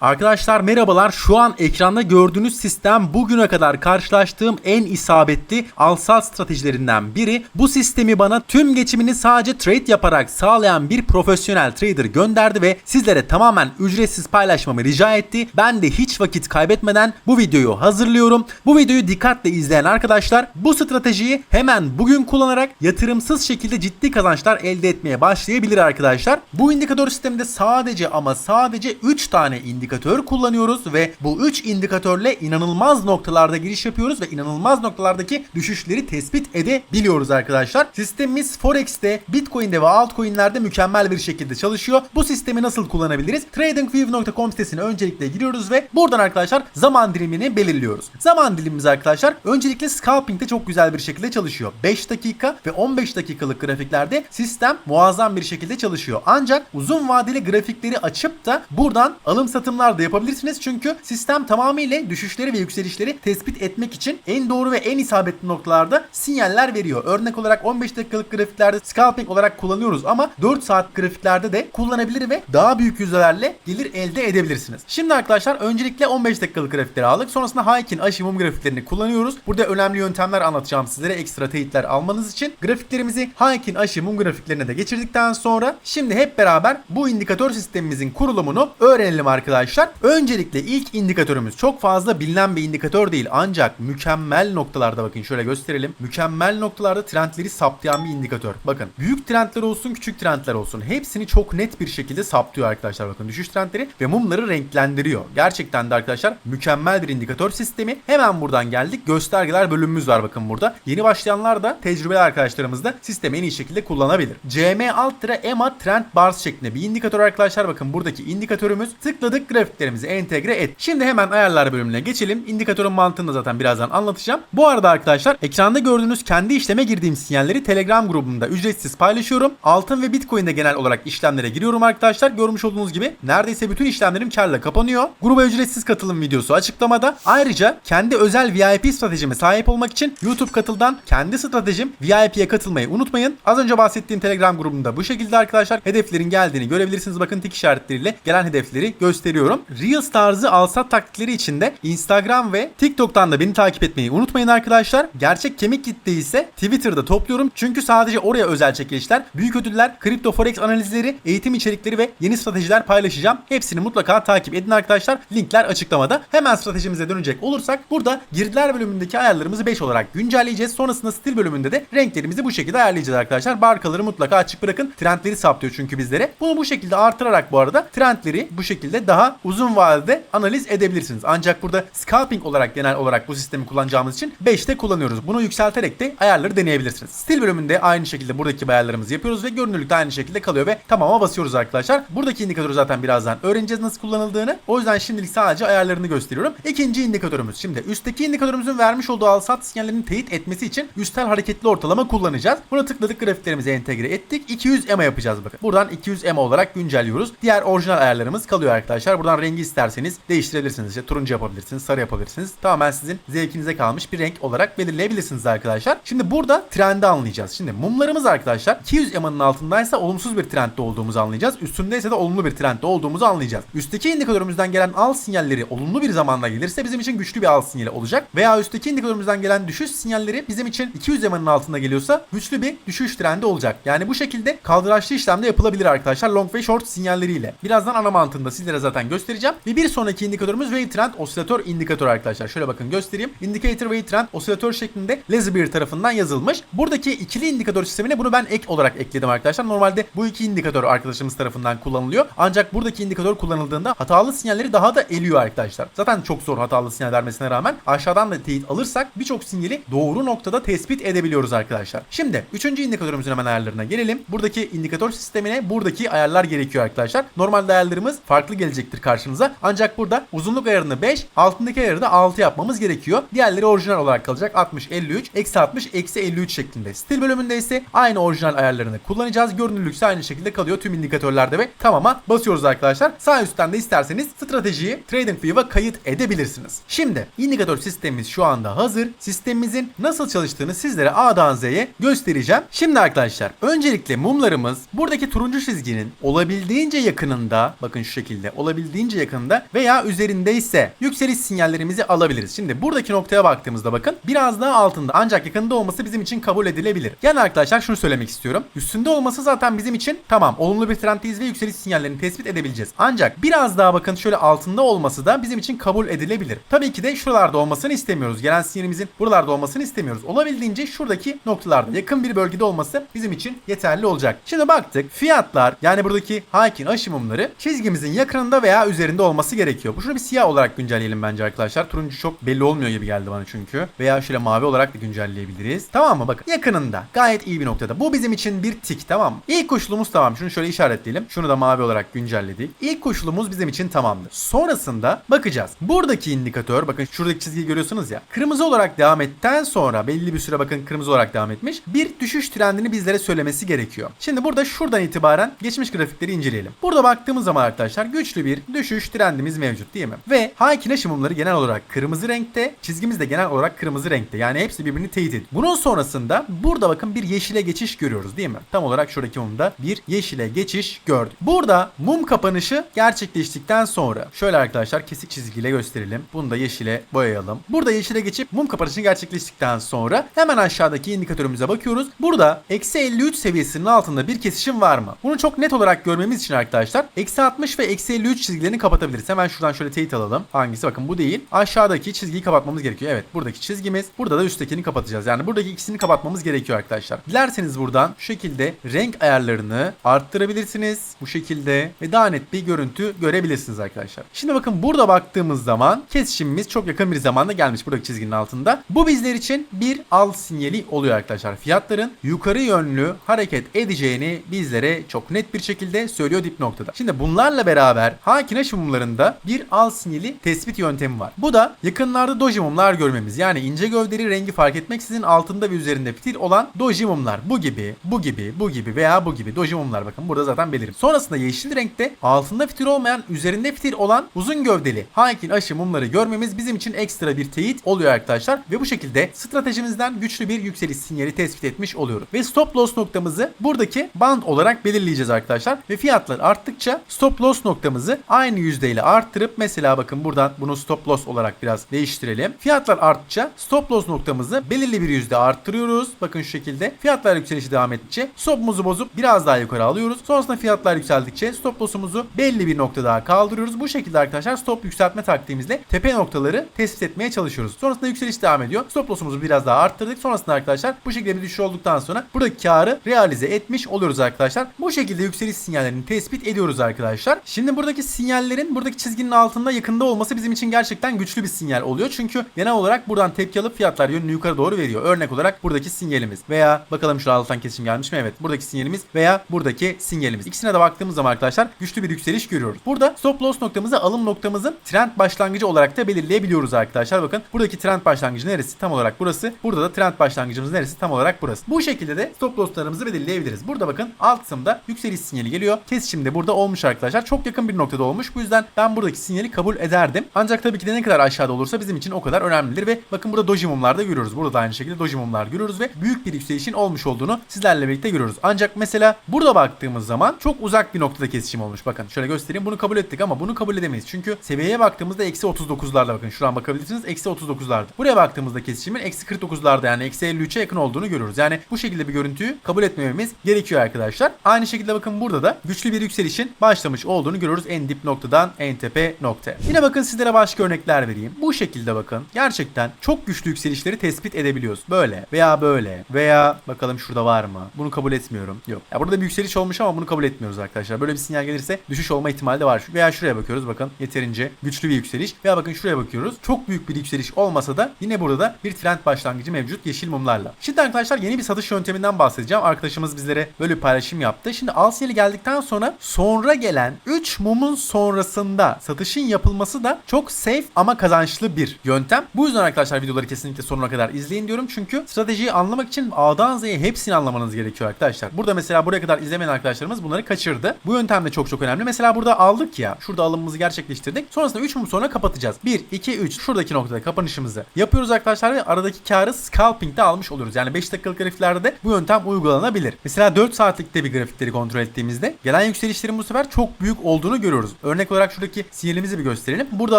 Arkadaşlar merhabalar. Şu an ekranda gördüğünüz sistem bugüne kadar karşılaştığım en isabetli alsat stratejilerinden biri. Bu sistemi bana tüm geçimini sadece trade yaparak sağlayan bir profesyonel trader gönderdi ve sizlere tamamen ücretsiz paylaşmamı rica etti. Ben de hiç vakit kaybetmeden bu videoyu hazırlıyorum. Bu videoyu dikkatle izleyen arkadaşlar bu stratejiyi hemen bugün kullanarak yatırımsız şekilde ciddi kazançlar elde etmeye başlayabilir arkadaşlar. Bu indikatör sisteminde sadece ama sadece 3 tane indikatör kullanıyoruz ve bu 3 indikatörle inanılmaz noktalarda giriş yapıyoruz ve inanılmaz noktalardaki düşüşleri tespit edebiliyoruz arkadaşlar. Sistemimiz Forex'te, Bitcoin'de ve altcoin'lerde mükemmel bir şekilde çalışıyor. Bu sistemi nasıl kullanabiliriz? TradingView.com sitesine öncelikle giriyoruz ve buradan arkadaşlar zaman dilimini belirliyoruz. Zaman dilimimiz arkadaşlar öncelikle scalping'de çok güzel bir şekilde çalışıyor. 5 dakika ve 15 dakikalık grafiklerde sistem muazzam bir şekilde çalışıyor. Ancak uzun vadeli grafikleri açıp da buradan alım satımlar da yapabilirsiniz. Çünkü sistem tamamıyla düşüşleri ve yükselişleri tespit etmek için en doğru ve en isabetli noktalarda sinyaller veriyor. Örnek olarak 15 dakikalık grafiklerde scalping olarak kullanıyoruz ama 4 saat grafiklerde de kullanabilir ve daha büyük yüzdelerle gelir elde edebilirsiniz. Şimdi arkadaşlar öncelikle 15 dakikalık grafikleri aldık. Sonrasında Haykin, Aşi, Mum grafiklerini kullanıyoruz. Burada önemli yöntemler anlatacağım sizlere ekstra teyitler almanız için. Grafiklerimizi Haykin, Aşi, Mum grafiklerine de geçirdikten sonra şimdi hep beraber bu indikatör sistemimizin kurulumunu öğrenelim arkadaşlar. Öncelikle ilk indikatörümüz çok fazla bilinen bir indikatör değil ancak mükemmel noktalarda bakın şöyle gösterelim. Mükemmel noktalarda trendleri saptayan bir indikatör. Bakın büyük trendler olsun küçük trendler olsun hepsini çok net bir şekilde saptıyor arkadaşlar bakın düşüş trendleri ve mumları renklendiriyor. Gerçekten de arkadaşlar mükemmel bir indikatör sistemi. Hemen buradan geldik. Göstergeler bölümümüz var bakın burada. Yeni başlayanlar da tecrübeli arkadaşlarımız da sistemi en iyi şekilde kullanabilir. CM alt EMA trend bars şeklinde bir indikatör arkadaşlar bakın buradaki indikatörümüz tıkladık grafiklerimizi entegre et. Şimdi hemen ayarlar bölümüne geçelim. İndikatörün mantığını da zaten birazdan anlatacağım. Bu arada arkadaşlar ekranda gördüğünüz kendi işleme girdiğim sinyalleri Telegram grubumda ücretsiz paylaşıyorum. Altın ve Bitcoin'de genel olarak işlemlere giriyorum arkadaşlar. Görmüş olduğunuz gibi neredeyse bütün işlemlerim karla kapanıyor. Gruba ücretsiz katılım videosu açıklamada. Ayrıca kendi özel VIP stratejime sahip olmak için YouTube katıldan kendi stratejim VIP'ye katılmayı unutmayın. Az önce bahsettiğim Telegram grubunda bu şekilde arkadaşlar hedeflerin geldiğini görebilirsiniz. Bakın tik işaretleriyle gelen hedefleri gösteriyorum. Reels tarzı alsat taktikleri için de Instagram ve TikTok'tan da beni takip etmeyi unutmayın arkadaşlar. Gerçek kemik kitle ise Twitter'da topluyorum. Çünkü sadece oraya özel çekilişler, büyük ödüller, kripto forex analizleri, eğitim içerikleri ve yeni stratejiler paylaşacağım. Hepsini mutlaka takip edin arkadaşlar. Linkler açıklamada. Hemen stratejimize dönecek olursak burada girdiler bölümündeki ayarlarımızı 5 olarak güncelleyeceğiz. Sonrasında stil bölümünde de renklerimizi bu şekilde ayarlayacağız arkadaşlar. Barkaları mutlaka açık bırakın. Trendleri saptıyor çünkü bizlere. Bunu bu şekilde artırarak bu arada trendleri bu şekilde daha uzun vadede analiz edebilirsiniz. Ancak burada scalping olarak genel olarak bu sistemi kullanacağımız için 5'te kullanıyoruz. Bunu yükselterek de ayarları deneyebilirsiniz. Stil bölümünde aynı şekilde buradaki ayarlarımızı yapıyoruz ve görünürlük de aynı şekilde kalıyor ve tamama basıyoruz arkadaşlar. Buradaki indikatörü zaten birazdan öğreneceğiz nasıl kullanıldığını. O yüzden şimdilik sadece ayarlarını gösteriyorum. İkinci indikatörümüz. Şimdi üstteki indikatörümüzün vermiş olduğu al sat sinyallerini teyit etmesi için üstel hareketli ortalama kullanacağız. Buna tıkladık grafiklerimize entegre ettik. 200 EMA yapacağız bakın. Buradan 200 EMA olarak güncelliyoruz. Diğer orijinal ayarlarımız kalıyor arkadaşlar. Buradan rengi isterseniz değiştirebilirsiniz. İşte turuncu yapabilirsiniz, sarı yapabilirsiniz. Tamamen sizin zevkinize kalmış bir renk olarak belirleyebilirsiniz arkadaşlar. Şimdi burada trendi anlayacağız. Şimdi mumlarımız arkadaşlar 200 EMA'nın altındaysa olumsuz bir trendde olduğumuzu anlayacağız. Üstündeyse de olumlu bir trendde olduğumuzu anlayacağız. Üstteki indikatörümüzden gelen al sinyalleri olumlu bir zamanda gelirse bizim için güçlü bir al sinyali olacak. Veya üstteki indikatörümüzden gelen düşüş sinyalleri bizim için 200 EMA'nın altında geliyorsa güçlü bir düşüş trendi olacak. Yani bu şekilde kaldıraçlı işlemde yapılabilir arkadaşlar long ve short sinyalleriyle. Birazdan ana mantığını da sizlere zaten göstereceğim. Ve bir sonraki indikatörümüz wave trend osilatör indikatör arkadaşlar. Şöyle bakın göstereyim. Indicator wave trend osilatör şeklinde Lazybear tarafından yazılmış. Buradaki ikili indikatör sistemine bunu ben ek olarak ekledim arkadaşlar. Normalde bu iki indikatör arkadaşımız tarafından kullanılıyor. Ancak buradaki indikatör kullanıldığında hatalı sinyalleri daha da eliyor arkadaşlar. Zaten çok zor hatalı sinyal vermesine rağmen aşağıdan da teyit alırsak birçok sinyali doğru noktada tespit edebiliyoruz arkadaşlar. Şimdi üçüncü indikatörümüzün hemen ayarlarına gelelim. Buradaki indikatör sistemine buradaki ayarlar gerekiyor arkadaşlar. Normalde ayarlarımız farklı gelecektir karşınıza. Ancak burada uzunluk ayarını 5, altındaki ayarı da 6 yapmamız gerekiyor. Diğerleri orijinal olarak kalacak. 60, 53, eksi 60, eksi 53 şeklinde. Stil bölümünde ise aynı orijinal ayarlarını kullanacağız. Görünürlük ise aynı şekilde kalıyor tüm indikatörlerde ve tamama basıyoruz arkadaşlar. Sağ üstten de isterseniz stratejiyi TradingView'a kayıt edebilirsiniz. Şimdi indikatör sistemimiz şu anda hazır. Sistemimizin nasıl çalıştığını sizlere A'dan Z'ye göstereceğim. Şimdi arkadaşlar öncelikle mumlarımız buradaki turuncu çizginin olabildiğince yakınında bakın şu şekilde olabildiğince olabildiğince yakında veya üzerindeyse yükseliş sinyallerimizi alabiliriz. Şimdi buradaki noktaya baktığımızda bakın biraz daha altında ancak yakında olması bizim için kabul edilebilir. Yani arkadaşlar şunu söylemek istiyorum. Üstünde olması zaten bizim için tamam olumlu bir trenddeyiz ve yükseliş sinyallerini tespit edebileceğiz. Ancak biraz daha bakın şöyle altında olması da bizim için kabul edilebilir. Tabii ki de şuralarda olmasını istemiyoruz. Gelen sinyalimizin buralarda olmasını istemiyoruz. Olabildiğince şuradaki noktalarda yakın bir bölgede olması bizim için yeterli olacak. Şimdi baktık fiyatlar yani buradaki Haikin aşımımları çizgimizin yakınında veya üzerinde olması gerekiyor. Bu şunu bir siyah olarak güncelleyelim bence arkadaşlar. Turuncu çok belli olmuyor gibi geldi bana çünkü. Veya şöyle mavi olarak da güncelleyebiliriz. Tamam mı? Bakın yakınında. Gayet iyi bir noktada. Bu bizim için bir tik tamam mı? İlk koşulumuz tamam. Şunu şöyle işaretleyelim. Şunu da mavi olarak güncelledik. İlk koşulumuz bizim için tamamdır. Sonrasında bakacağız. Buradaki indikatör bakın şuradaki çizgiyi görüyorsunuz ya. Kırmızı olarak devam etten sonra belli bir süre bakın kırmızı olarak devam etmiş. Bir düşüş trendini bizlere söylemesi gerekiyor. Şimdi burada şuradan itibaren geçmiş grafikleri inceleyelim. Burada baktığımız zaman arkadaşlar güçlü bir düşüş trendimiz mevcut değil mi? Ve Haikin aşımımları genel olarak kırmızı renkte, çizgimiz de genel olarak kırmızı renkte. Yani hepsi birbirini teyit ediyor. Bunun sonrasında burada bakın bir yeşile geçiş görüyoruz değil mi? Tam olarak şuradaki mumda bir yeşile geçiş gördük. Burada mum kapanışı gerçekleştikten sonra şöyle arkadaşlar kesik çizgiyle gösterelim. Bunu da yeşile boyayalım. Burada yeşile geçip mum kapanışı gerçekleştikten sonra hemen aşağıdaki indikatörümüze bakıyoruz. Burada eksi 53 seviyesinin altında bir kesişim var mı? Bunu çok net olarak görmemiz için arkadaşlar eksi 60 ve eksi 53 çizgilerini kapatabiliriz. Hemen şuradan şöyle teyit alalım. Hangisi? Bakın bu değil. Aşağıdaki çizgiyi kapatmamız gerekiyor. Evet buradaki çizgimiz. Burada da üsttekini kapatacağız. Yani buradaki ikisini kapatmamız gerekiyor arkadaşlar. Dilerseniz buradan şu şekilde renk ayarlarını arttırabilirsiniz. Bu şekilde ve daha net bir görüntü görebilirsiniz arkadaşlar. Şimdi bakın burada baktığımız zaman kesişimimiz çok yakın bir zamanda gelmiş buradaki çizginin altında. Bu bizler için bir al sinyali oluyor arkadaşlar. Fiyatların yukarı yönlü hareket edeceğini bizlere çok net bir şekilde söylüyor dip noktada. Şimdi bunlarla beraber Hakin aşımlarında bir al sinyali tespit yöntemi var. Bu da yakınlarda doji mumlar görmemiz. Yani ince gövdeli rengi fark etmeksizin altında ve üzerinde fitil olan doji mumlar. Bu gibi, bu gibi, bu gibi veya bu gibi doji mumlar bakın burada zaten belirim. Sonrasında yeşil renkte altında fitil olmayan, üzerinde fitil olan uzun gövdeli Haikin aşı mumları görmemiz bizim için ekstra bir teyit oluyor arkadaşlar. Ve bu şekilde stratejimizden güçlü bir yükseliş sinyali tespit etmiş oluyoruz. Ve stop loss noktamızı buradaki band olarak belirleyeceğiz arkadaşlar. Ve fiyatlar arttıkça stop loss noktamızı aynı yüzdeyle arttırıp mesela bakın buradan bunu stop loss olarak biraz değiştirelim. Fiyatlar arttıkça stop loss noktamızı belirli bir yüzde arttırıyoruz. Bakın şu şekilde. Fiyatlar yükselişi devam ettikçe stopumuzu bozup biraz daha yukarı alıyoruz. Sonrasında fiyatlar yükseldikçe stop loss'umuzu belli bir nokta daha kaldırıyoruz. Bu şekilde arkadaşlar stop yükseltme taktiğimizle tepe noktaları tespit etmeye çalışıyoruz. Sonrasında yükseliş devam ediyor. Stop loss'umuzu biraz daha arttırdık. Sonrasında arkadaşlar bu şekilde bir düşüş olduktan sonra buradaki karı realize etmiş oluyoruz arkadaşlar. Bu şekilde yükseliş sinyallerini tespit ediyoruz arkadaşlar. Şimdi buradaki sinyallerin buradaki çizginin altında yakında olması bizim için gerçekten güçlü bir sinyal oluyor. Çünkü genel olarak buradan tepki alıp fiyatlar yönünü yukarı doğru veriyor. Örnek olarak buradaki sinyalimiz veya bakalım şu alttan kesim gelmiş mi? Evet. Buradaki sinyalimiz veya buradaki sinyalimiz. İkisine de baktığımız zaman arkadaşlar güçlü bir yükseliş görüyoruz. Burada stop loss noktamızı alım noktamızın trend başlangıcı olarak da belirleyebiliyoruz arkadaşlar. Bakın buradaki trend başlangıcı neresi? Tam olarak burası. Burada da trend başlangıcımız neresi? Tam olarak burası. Bu şekilde de stop losslarımızı belirleyebiliriz. Burada bakın alt kısımda yükseliş sinyali geliyor. Kesişim de burada olmuş arkadaşlar. Çok yakın bir noktada olmuş. Bu yüzden ben buradaki sinyali kabul ederdim. Ancak tabii ki de ne kadar aşağıda olursa bizim için o kadar önemlidir ve bakın burada doji mumlar da görüyoruz. Burada da aynı şekilde doji mumlar görüyoruz ve büyük bir yükselişin olmuş olduğunu sizlerle birlikte görüyoruz. Ancak mesela burada baktığımız zaman çok uzak bir noktada kesişim olmuş. Bakın şöyle göstereyim. Bunu kabul ettik ama bunu kabul edemeyiz. Çünkü seviyeye baktığımızda eksi 39'larda bakın. Şuradan bakabilirsiniz. Eksi 39'larda. Buraya baktığımızda kesişimin eksi 49'larda yani eksi 53'e yakın olduğunu görüyoruz. Yani bu şekilde bir görüntüyü kabul etmememiz gerekiyor arkadaşlar. Aynı şekilde bakın burada da güçlü bir yükselişin başlamış olduğunu görüyoruz en dip noktadan en tepe noktaya. Yine bakın sizlere başka örnekler vereyim. Bu şekilde bakın gerçekten çok güçlü yükselişleri tespit edebiliyoruz. Böyle veya böyle veya bakalım şurada var mı? Bunu kabul etmiyorum. Yok. Ya burada bir yükseliş olmuş ama bunu kabul etmiyoruz arkadaşlar. Böyle bir sinyal gelirse düşüş olma ihtimali de var. Veya şuraya bakıyoruz bakın yeterince güçlü bir yükseliş. Veya bakın şuraya bakıyoruz. Çok büyük bir yükseliş olmasa da yine burada da bir trend başlangıcı mevcut yeşil mumlarla. Şimdi arkadaşlar yeni bir satış yönteminden bahsedeceğim. Arkadaşımız bizlere böyle bir paylaşım yaptı. Şimdi al geldikten sonra sonra gelen 3 mumun sonrasında satışın yapılması da çok safe ama kazançlı bir yöntem. Bu yüzden arkadaşlar videoları kesinlikle sonuna kadar izleyin diyorum. Çünkü stratejiyi anlamak için A'dan Z'ye hepsini anlamanız gerekiyor arkadaşlar. Burada mesela buraya kadar izlemeyen arkadaşlarımız bunları kaçırdı. Bu yöntem de çok çok önemli. Mesela burada aldık ya. Şurada alımımızı gerçekleştirdik. Sonrasında 3 mum sonra kapatacağız. 1, 2, 3. Şuradaki noktada kapanışımızı yapıyoruz arkadaşlar ve aradaki karı scalping'de almış oluyoruz. Yani 5 dakikalık grafiklerde de bu yöntem uygulanabilir. Mesela 4 saatlikte bir grafikleri kontrol ettiğimizde gelen yükselişlerin bu sefer çok büyük olduğunu görüyoruz. Örnek olarak şuradaki sinyalimizi bir gösterelim. Burada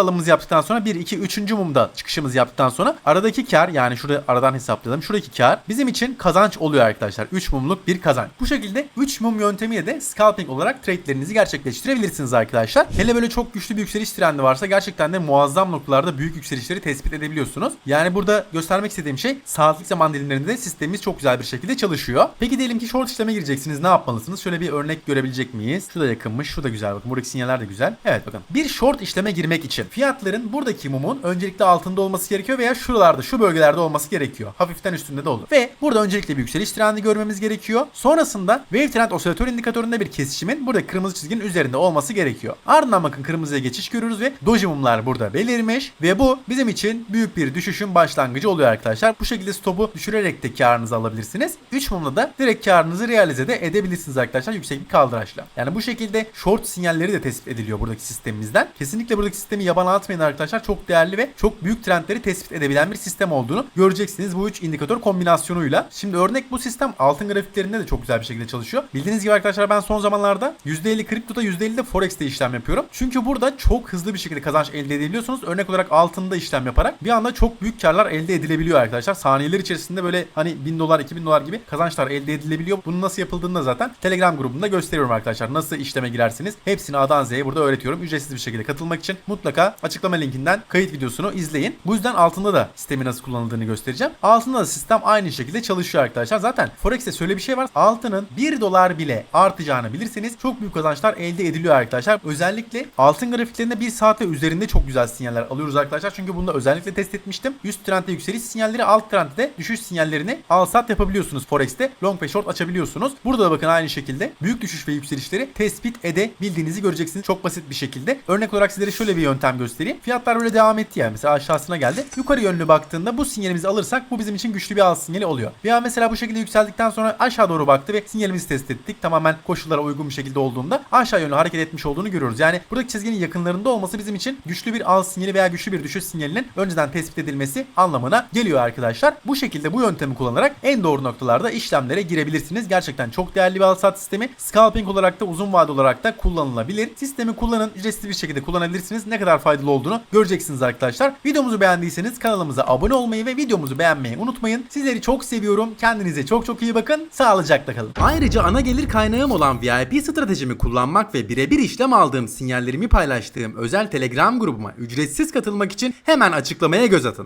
alımımızı yaptıktan sonra 1, 2, 3. mumda çıkışımızı yaptıktan sonra aradaki kar yani şurada aradan hesaplayalım. Şuradaki kar bizim için kazanç oluyor arkadaşlar. 3 mumluk bir kazanç. Bu şekilde 3 mum yöntemiyle de scalping olarak trade'lerinizi gerçekleştirebilirsiniz arkadaşlar. Hele böyle çok güçlü bir yükseliş trendi varsa gerçekten de muazzam noktalarda büyük yükselişleri tespit edebiliyorsunuz. Yani burada göstermek istediğim şey saatlik zaman dilimlerinde de sistemimiz çok güzel bir şekilde çalışıyor. Peki diyelim ki short işleme gireceksiniz. Ne yapmalısınız? Şöyle bir örnek görebilecek miyiz? Şu da yakınmış. Şu da güzel. Bakın buradaki sinyaller de güzel. Evet bakın. Bir short işleme girmek için fiyatların buradaki mumun öncelikle altında olması gerekiyor veya şuralarda şu bölgelerde olması gerekiyor. Hafiften üstünde de olur. Ve burada öncelikle bir yükseliş trendi görmemiz gerekiyor. Sonrasında wave trend osilatör indikatöründe bir kesişimin burada kırmızı çizginin üzerinde olması gerekiyor. Ardından bakın kırmızıya geçiş görüyoruz ve doji mumlar burada belirmiş ve bu bizim için büyük bir düşüşün başlangıcı oluyor arkadaşlar. Bu şekilde stopu düşürerek de karınızı alabilirsiniz. 3 mumla da direkt karınızı realize de edebilirsiniz arkadaşlar yüksek bir kaldıraçla. Yani bu şekilde short sinyalleri de tespit ediliyor buradaki sistemimizden. Kesinlikle buradaki sistemi yabana atmayın arkadaşlar. Çok değerli ve çok büyük trendleri tespit edebilen bir sistem olduğunu göreceksiniz bu 3 indikatör kombinasyonuyla. Şimdi örnek bu sistem altın grafiklerinde de çok güzel bir şekilde çalışıyor. Bildiğiniz gibi arkadaşlar ben son zamanlarda %50 kriptoda %50 de forex'te işlem yapıyorum. Çünkü burada çok hızlı bir şekilde kazanç elde edebiliyorsunuz. Örnek olarak altında işlem yaparak bir anda çok büyük karlar elde edilebiliyor arkadaşlar. Saniyeler içerisinde böyle hani 1000 dolar 2000 dolar gibi kazançlar elde edilebiliyor. Bunun nasıl yapıldığını da zaten Telegram grubunda gösteriyorum arkadaşlar. Nasıl işleme girersiniz hepsini A'dan Z'ye burada öğretiyorum. Ücretsiz bir şekilde katılmak için mutlaka açıklama linkinden kayıt videosunu izleyin. Bu yüzden altında da sistemi nasıl kullanıldığını göstereceğim. Altında da sistem aynı şekilde çalışıyor arkadaşlar. Zaten Forex'te şöyle bir şey var. Altının 1 dolar bile artacağını bilirseniz çok büyük kazançlar elde ediliyor arkadaşlar. Özellikle altın grafiklerinde 1 saat ve üzerinde çok güzel sinyaller alıyoruz arkadaşlar. Çünkü bunu da özellikle test etmiştim. Üst trendde yükseliş sinyalleri, alt trendde de düşüş sinyallerini al sat yapabiliyorsunuz Forex'te. Long ve short açabiliyorsunuz. Burada da bakın aynı şekilde büyük düşüş ve yükselişleri tespit edebildiğinizi göreceksiniz. Çok basit bir şekilde. Örnek olarak sizlere şöyle bir yöntem göstereyim. Fiyatlar böyle devam etti yani. Mesela aşağısına geldi. Yukarı yönlü baktığında bu sinyalimizi alırsak bu bizim için güçlü bir al sinyali oluyor. Veya mesela bu şekilde yükseldikten sonra aşağı doğru baktı ve sinyalimizi test ettik. Tamamen koşullara uygun bir şekilde olduğunda aşağı yönlü hareket etmiş olduğunu görüyoruz. Yani buradaki çizginin yakınlarında olması bizim için güçlü bir al sinyali veya güçlü bir düşüş sinyalinin önceden tespit edilmesi anlamına geliyor arkadaşlar. Bu şekilde bu yöntemi kullanarak en doğru noktalarda işlemlere girebilirsiniz. Gerçekten çok değerli bir al sat sistemi. Scalping olarak da uzun vade olarak da kullanılabilir. Sistemi kullanın. Ücretsiz bir şekilde kullanabilirsiniz. Ne kadar faydalı olduğunu göreceksiniz arkadaşlar. Videomuzu beğendiyseniz kanalımıza abone olmayı ve videomuzu beğenmeyi unutmayın. Sizleri çok seviyorum. Kendinize çok çok iyi bakın. Sağlıcakla kalın. Ayrıca ana gelir kaynağım olan VIP stratejimi kullanmak ve birebir işlem aldığım sinyallerimi paylaştığım özel Telegram grubuma ücretsiz katılmak için hemen açıklamaya göz atın.